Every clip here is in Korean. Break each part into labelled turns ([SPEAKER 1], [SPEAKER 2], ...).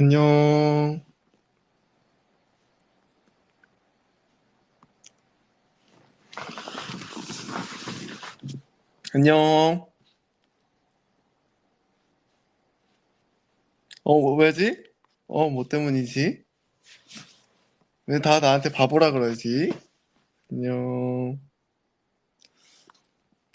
[SPEAKER 1] 안녕. 안녕. 어, 뭐, 왜지? 어, 뭐 때문이지? 왜 다 나한테 바보라 그러지? 안녕.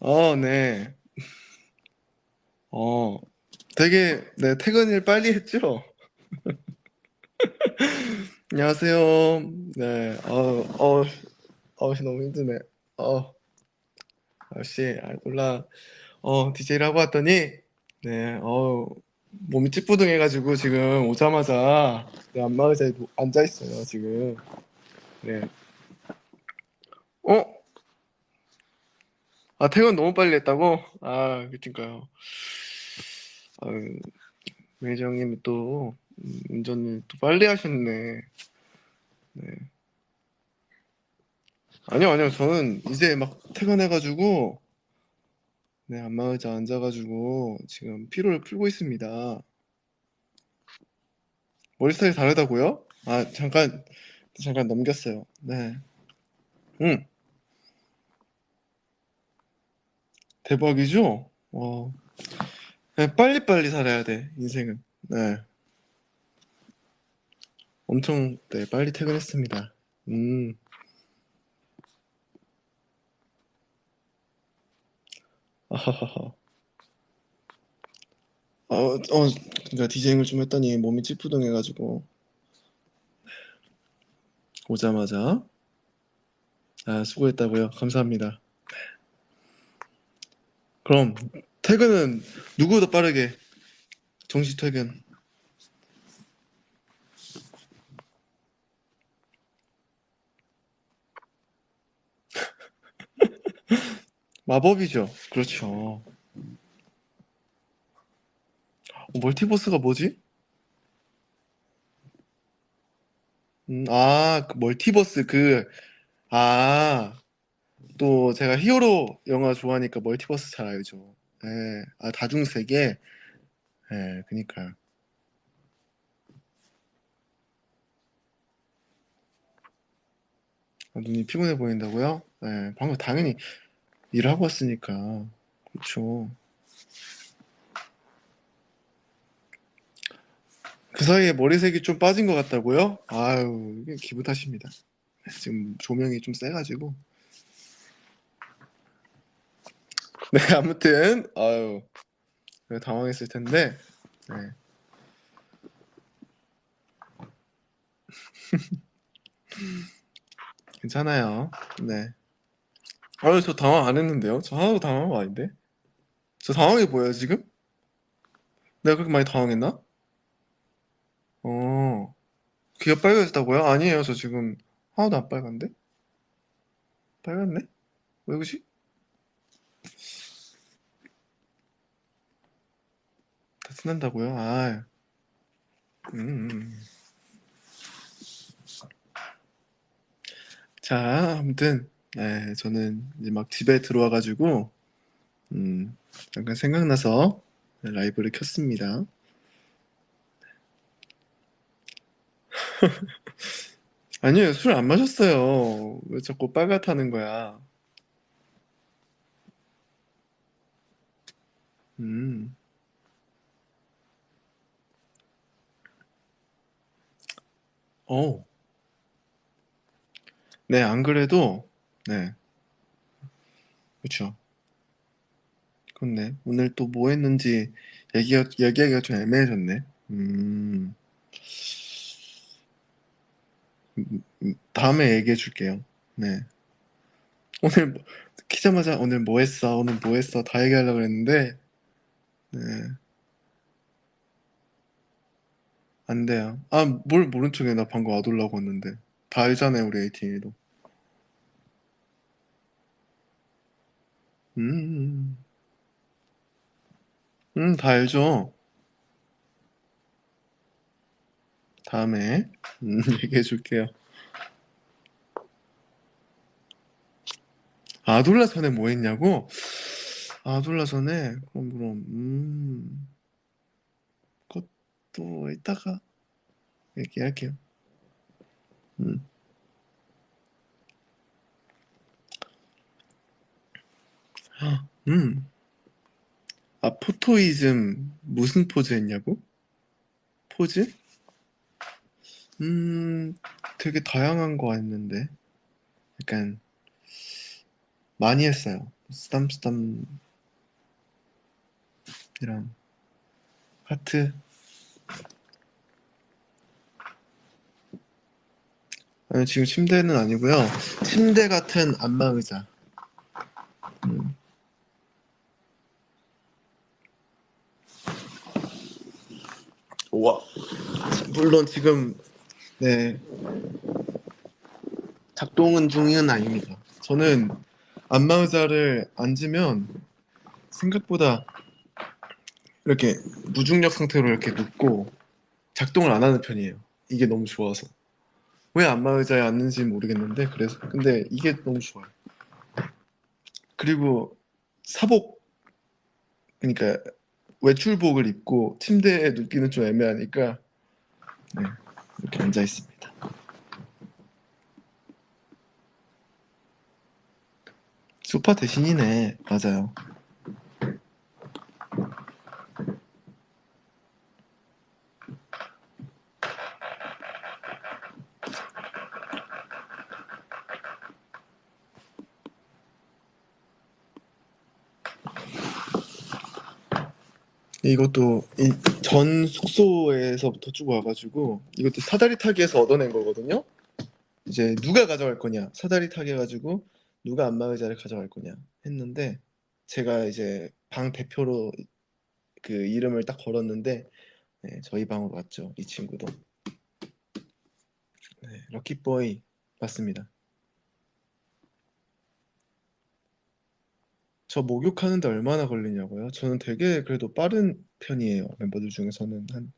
[SPEAKER 1] 어, 네. 어, 되게, 네, 퇴근을 빨리 했죠? 안녕하세요. 네, 어, 어, 어, 너무 힘드네. 어, 역시, 아, 몰라. 어, DJ를 하고 왔더니, 네, 어, 몸이 찌뿌둥해가지고 지금 오자마자 네, 안마 의자에 누- 앉아 있어요, 지금. 네. 어? 아, 퇴근 너무 빨리 했다고? 아, 그니까요. 아유, 매니저님이 또, 음, 운전을 또 빨리 하셨네. 네. 아니요, 아니요. 저는 이제 막 퇴근해가지고, 네, 안마의자 앉아가지고, 지금 피로를 풀고 있습니다. 머리 스타일이 다르다고요? 아, 잠깐, 잠깐 넘겼어요. 네. 응, 대박이죠? 와. 네, 빨리빨리 살아야 돼, 인생은. 네. 엄청, 네, 빨리 퇴근했습니다. 음. 어, 어, 그러니까 디제잉을 좀 했더니 몸이 찌뿌둥해가지고, 오자마자, 아, 수고했다고요? 감사합니다. 그럼, 퇴근은 누구보다 빠르게, 정시 퇴근. 마법이죠. 그렇죠. 어, 멀티버스가 뭐지? 음, 아, 그 멀티버스 그, 아, 또 제가 히어로 영화 좋아하니까 멀티버스 잘 알죠. 예, 아, 다중 세계? 예, 그니까요. 아, 눈이 피곤해 보인다고요? 예, 방금 당연히 일을 하고 왔으니까. 그렇죠. 그 사이에 머리색이 좀 빠진 것 같다고요? 아유, 기분 탓입니다. 지금 조명이 좀 세가지고. 네, 아무튼, 아유, 네, 당황했을 텐데, 네. 괜찮아요. 네. 아유, 저 당황 안 했는데요? 저 하나도 당황한 거 아닌데? 저 당황해 보여요, 지금? 내가 그렇게 많이 당황했나? 어, 귀가 빨개졌다고요? 아니에요, 저 지금 하나도 안 빨간데? 빨갛네? 왜 그러지? 다 티난다고요? 아, 음, 음. 자, 아무튼, 네, 저는 이제 막 집에 들어와가지고, 음, 잠깐 생각나서 라이브를 켰습니다. 아니에요, 술 안 마셨어요. 왜 자꾸 빨갛다는 거야? 음, 어, 네, 안 그래도, 네, 그쵸. 그렇네. 오늘 또 뭐 했는지 얘기가, 얘기하기가 좀 애매해졌네. 음, 음, 음, 다음에 얘기해 줄게요. 네. 오늘 뭐- 키자마자 오늘 뭐 했어? 오늘 뭐 했어? 다 얘기하려고 했는데, 네, 안 돼요. 아, 뭘 모른 척해. 나 방금 와둘라고 했는데. 다 알잖아요, 우리 에이티도. 음, 음, 다 알죠. 다음에, 음, 얘기해 줄게요. 아둘라 전에 뭐 했냐고? 아둘라 전에, 그럼, 그럼, 음, 그것도 이따가, 얘기할게요. 음. 음. 아, 포토이즘 무슨 포즈 했냐고? 포즈? 음, 되게 다양한 거 했는데. 약간, 많이 했어요. 쓰담쓰담이랑, 하트. 아니, 지금 침대는 아니고요. 침대 같은 안마 의자. 음. 와. 물론 지금 네 작동은 중은 아닙니다. 저는 안마 의자를 앉으면 생각보다 이렇게 무중력 상태로 이렇게 눕고 작동을 안 하는 편이에요. 이게 너무 좋아서 왜 안마 의자에 앉는지 모르겠는데 그래서 근데 이게 너무 좋아요. 그리고 사복 그러니까 외출복을 입고 침대에 눕기는 좀 애매하니까 네, 이렇게 앉아 있습니다. 소파 대신이네. 맞아요. 이것도 이 전 숙소에서부터 쭉 와가지고 이것도 사다리 타기에서 얻어낸 거거든요. 이제 누가 가져갈 거냐 사다리 타기 해가지고 누가 안마 의자를 가져갈 거냐 했는데 제가 이제 방 대표로 그 이름을 딱 걸었는데 네, 저희 방으로 왔죠 이 친구도 네, 럭키보이 맞습니다. 저 목욕하는데 얼마나 걸리냐고요? 저는 되게 그래도 빠른 편이에요. 멤버들 중에서는 한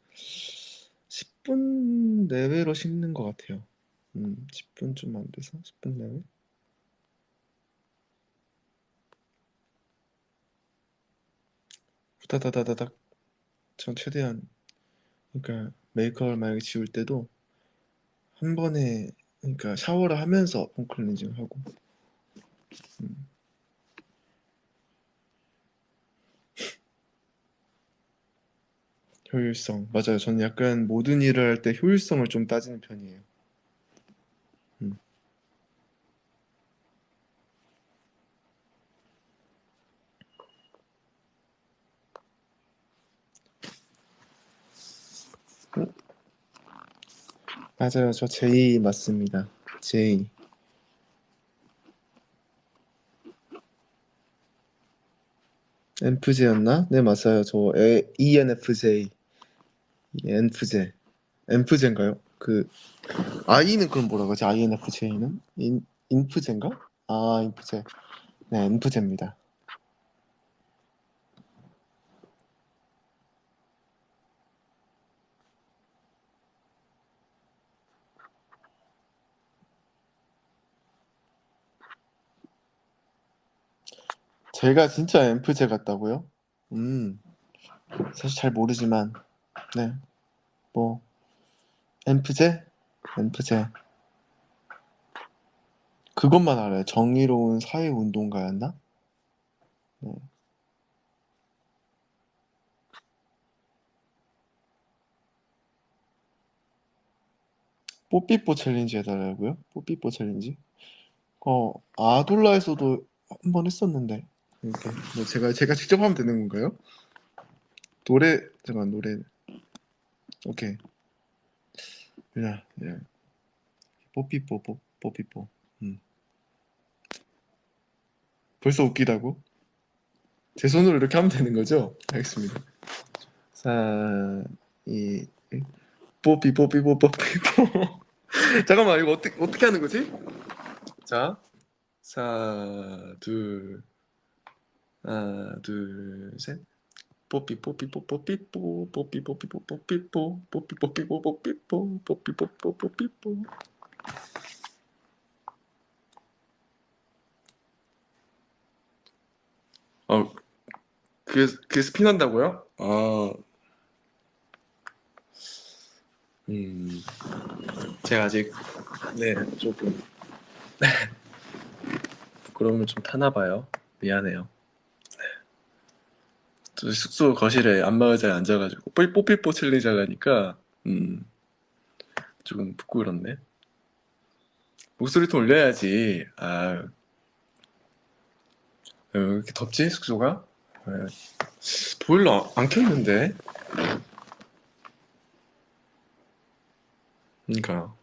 [SPEAKER 1] 10분 내외로 씻는 것 같아요. 음, 10분 좀 안 돼서 10분 내외? 후다다다다닥. 전 최대한 그러니까 메이크업을 만약에 지울 때도 한 번에 그러니까 샤워를 하면서 폼클렌징을 하고 음. 효율성 맞아요. 저는 약간 모든 일을 할 때 효율성을 좀 따지는 편이에요. 음. 음? 맞아요. 저 제이 맞습니다. 제이. 엔프제였나? 네, 맞아요. 저 ENFJ. 엔프제. 엔프제인가요? 그 I는 그럼 뭐라고 하지? INFJ는? 인 인프제인가? 아, 인프제. 네, 엔프제입니다. 제가 진짜 엔프제 같다고요? 음, 사실 잘 모르지만, 네, 뭐, 엔프제? 엔프제. 그것만 알아요. 정의로운 사회운동가였나? 네. 뽀삐뽀 챌린지 해달라고요? 뽀삐뽀 챌린지? 어, 아돌라에서도 한 번 했었는데, 이렇게. 뭐 제가, 제가 직접 하면 되는 건가요? 노래, 잠깐, 노래. 오케이. 야, 야. 뽀삐뽀, 뽀, 뽀삐뽀. 음. 벌써 웃기다고? 제 손으로 이렇게 하면 되는 거죠? 알겠습니다. 4, 2, 1. 뽀삐, 뽀삐, 뽀, 뽀삐, 뽀. 잠깐만, 이거 어떻게, 어떻게 하는 거지? 자, 4, 둘, 하나, 둘, 셋. 뽀삐, 뽀삐, 뽀, 뽀삐, 뽀, 뽀삐, 뽀삐, 뽀, 뽀삐, 뽀, 뽀삐, 뽀삐, 뽀, 뽀삐, 뽀, 뽀삐, 뽀, 뽀, 뽀삐, 뽀. 어, 그게, 그게 스피난다고요? 아,
[SPEAKER 2] 음, 제가 아직 네 조금 네, 부끄러움을 좀 타나 봐요. 미안해요. 네. 저 숙소 거실에 안마의자에 앉아가지고 뽀- 뽀삐뽀 하니까 음, 조금 부끄럽네. 목소리 좀 올려야지. 아, 어, 왜 이렇게 덥지 숙소가? 네. 보일러 안 켰는데. 그러니까.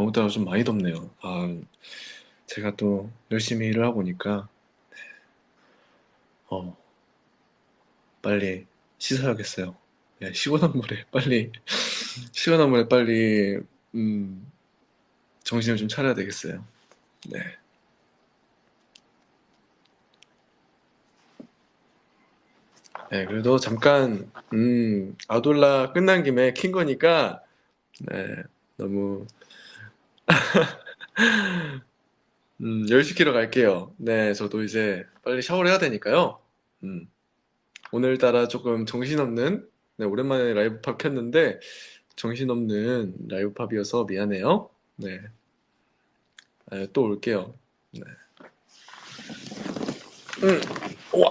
[SPEAKER 2] 오늘따라 좀 많이 덥네요. 아, 제가 또 열심히 일을 하고 보니까, 어, 빨리 씻어야겠어요. 네, 시원한 물에 빨리, 시원한 물에 빨리, 음, 정신을 좀 차려야 되겠어요. 네. 네, 그래도 잠깐, 음, 아돌라 끝난 김에 킨 거니까, 네, 너무, 음, 열 시키러 갈게요. 네, 저도 이제 빨리 샤워를 해야 되니까요. 음, 오늘따라 조금 정신없는, 네, 오랜만에 라이브 팝 켰는데, 정신없는 라이브 팝이어서 미안해요. 네, 네, 또 올게요. 네. 음, 우와.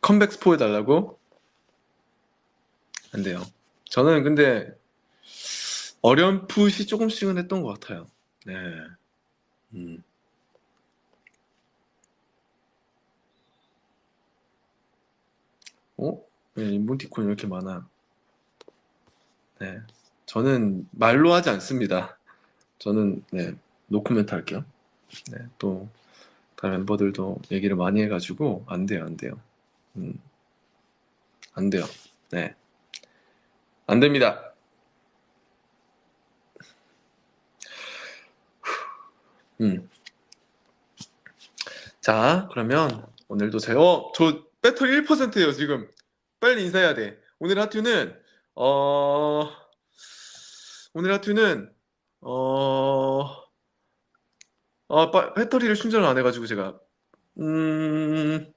[SPEAKER 2] 컴백 스포 해달라고? 안 돼요. 저는 근데 어렴풋이 조금씩은 했던 것 같아요. 네. 음. 어? 왜 이모티콘 이렇게 많아? 네. 저는 말로 하지 않습니다. 저는 네, 노코멘트 할게요. 네, 또 다른 멤버들도 얘기를 많이 해가지고 안 돼요, 안 돼요. 음, 안 돼요. 네, 안 됩니다. 음. 자, 그러면 오늘도 제가 어, 저 배터리 1%예요, 지금. 빨리 인사해야 돼. 오늘 하투는 어 오늘 하투는 어 아, 빠- 배터리를 충전을 안 해가지고 제가 음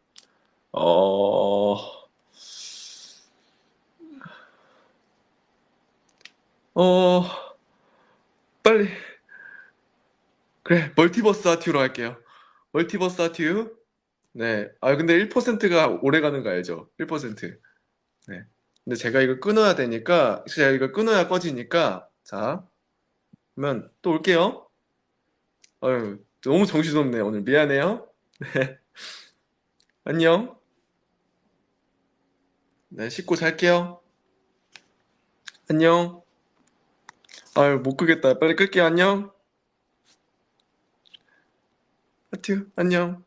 [SPEAKER 2] 어, 어, 빨리. 그래, 멀티버스 아티유로 할게요. 멀티버스 아티유. 네. 아, 근데 1%가 오래 가는 거 알죠? 1%. 네. 근데 제가 이걸 끊어야 되니까, 제가 이걸 끊어야 꺼지니까, 자, 그러면 또 올게요. 아유, 너무 정신없네, 오늘. 미안해요. 네. 안녕. 네, 씻고 잘게요. 안녕. 아유, 못 끄겠다. 빨리 끌게요. 안녕. 하트, 안녕.